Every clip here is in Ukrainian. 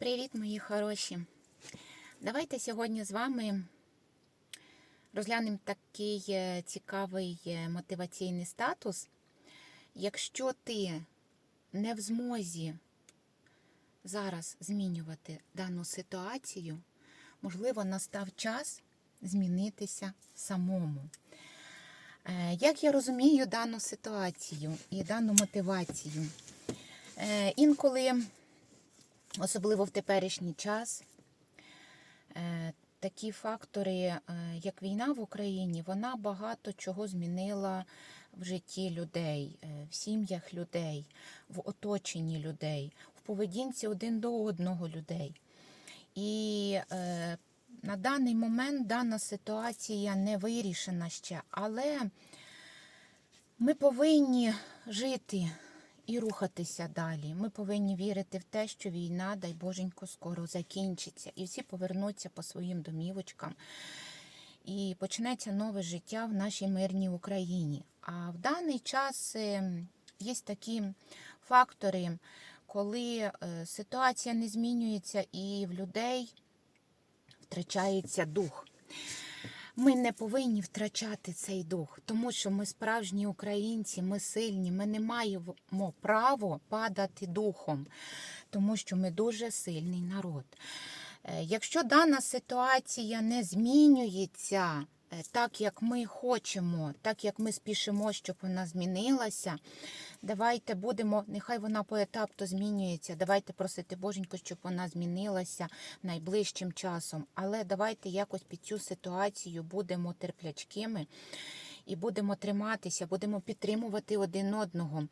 Привіт, мої хороші! Давайте сьогодні з вами розглянемо такий е, цікавий е, мотиваційний статус. Якщо ти не в змозі зараз змінювати дану ситуацію, можливо, настав час змінитися самому. Е, Як я розумію дану ситуацію і дану мотивацію? Інколи особливо в теперішній час. е, Такі фактори, е, як війна в Україні, вона багато чого змінила в житті людей, е, в сім'ях людей, в оточенні людей, в поведінці один до одного людей. І на даний момент дана ситуація не вирішена ще, але ми повинні жити і рухатися далі. Ми повинні вірити в те, що війна, дай Боженько, скоро закінчиться, і всі повернуться по своїм домівочкам. І почнеться нове життя в нашій мирній Україні. А в даний час е, є такі фактори, коли е, ситуація не змінюється і в людей втрачається дух. Ми не повинні втрачати цей дух, тому що ми справжні українці, ми сильні, ми не маємо право падати духом, тому що ми дуже сильний народ. Е, Якщо дана ситуація не змінюється так, як ми хочемо, так як ми спішимо, щоб вона змінилася, давайте будемо, нехай вона поетапно змінюється. Давайте просити Боженько, щоб вона змінилася найближчим часом. Але давайте якось під цю ситуацію будемо терплячкими і будемо триматися, будемо підтримувати один одного.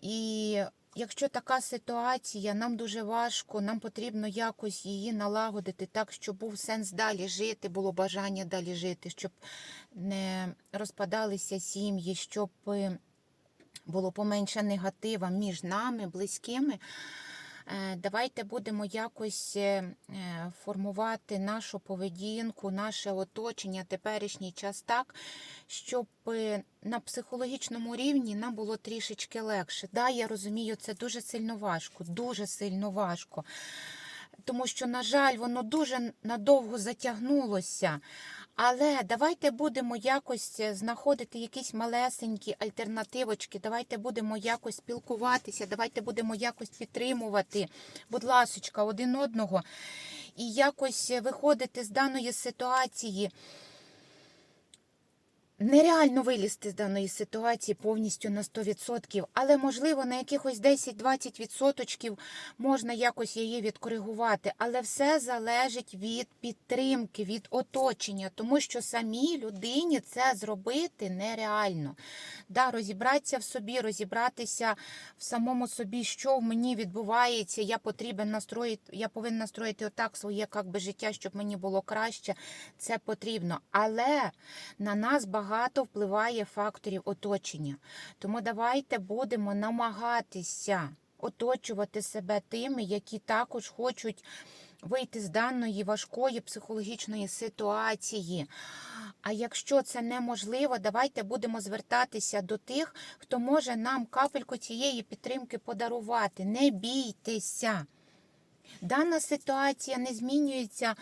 І якщо така ситуація, нам дуже важко, нам потрібно якось її налагодити так, щоб був сенс далі жити, було бажання далі жити, щоб не розпадалися сім'ї, щоб е, було поменше негатива між нами, близькими. Е, Давайте будемо якось е, е, формувати нашу поведінку, наше оточення, теперішній час так, щоб на психологічному рівні нам було трішечки легше. Да, я розумію, це дуже сильно важко, дуже сильно важко. Тому що, на жаль, воно дуже надовго затягнулося. Але давайте будемо якось е, знаходити якісь малесенькі альтернативочки. Давайте будемо якось спілкуватися, давайте будемо якось підтримувати, будь ласочка, один одного, і якось е, виходити з даної ситуації. Нереально вилізти з даної ситуації повністю на 100%, але можливо на якихось 10-20% можна якось її відкоригувати. Але все залежить від підтримки, від оточення, тому що самій людині це зробити нереально. Да, розібратися в собі, розібратися в самому собі, що в мені відбувається. Я потрібен настроїти, я повинна настроїти отак своє би, життя, щоб мені було краще. Це потрібно. Але на нас багато впливає факторів оточення. Тому давайте будемо намагатися оточувати себе тими, які також хочуть вийти з даної важкої психологічної ситуації. А якщо це неможливо, давайте будемо звертатися до тих, хто може нам капельку цієї підтримки подарувати. Не бійтеся. Дана ситуація не змінюється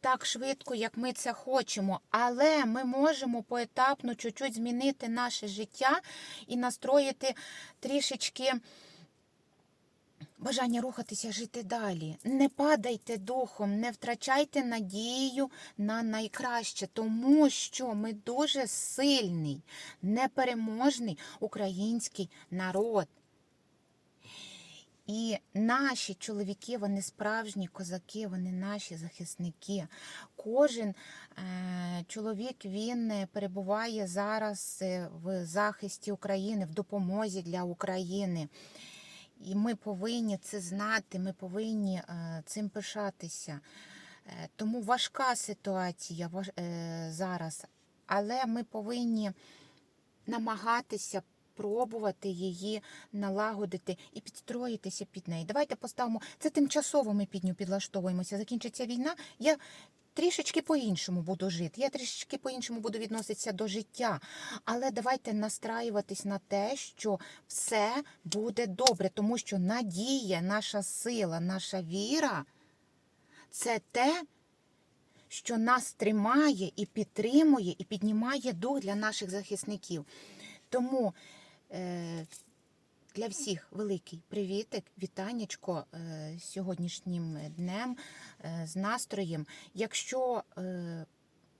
так швидко, як ми це хочемо, але ми можемо поетапно чуть-чуть змінити наше життя і настроїти трішечки бажання рухатися, жити далі. Не падайте духом, не втрачайте надію на найкраще, тому що ми дуже сильний, непереможний український народ. І наші чоловіки, вони справжні козаки, вони наші захисники. Кожен е, чоловік він е, перебуває зараз е, в захисті України, в допомозі для України. І ми повинні це знати, ми повинні цим пишатися. Тому важка ситуація зараз, але ми повинні намагатися пробувати її налагодити і підстроїтися під неї. Давайте поставимо це тимчасово. Ми під нього підлаштовуємося. Закінчиться війна. Я трішечки по-іншому буду жити, я трішечки по-іншому буду відноситися до життя. Але давайте настраюватись на те, що все буде добре, тому що надія, наша сила, наша віра це те, що нас тримає і підтримує, і піднімає дух для наших захисників. Тому для всіх великий привітик, вітаннячко е, сьогоднішнім днем, е, з настроєм. Якщо е,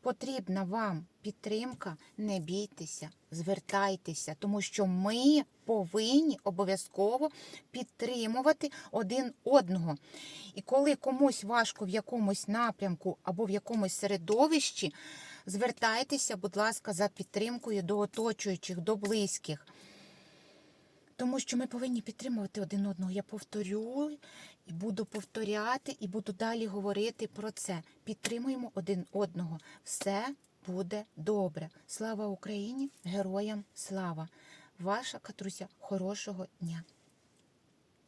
потрібна вам підтримка, не бійтеся, звертайтеся, тому що ми повинні обов'язково підтримувати один одного. І коли комусь важко в якомусь напрямку або в якомусь середовищі, звертайтеся, будь ласка, за підтримкою до оточуючих, до близьких. Тому що ми повинні підтримувати один одного. Я повторю і буду повторяти, і буду далі говорити про це. Підтримуємо один одного. Все буде добре. Слава Україні! Героям слава! Ваша Катруся, хорошого дня!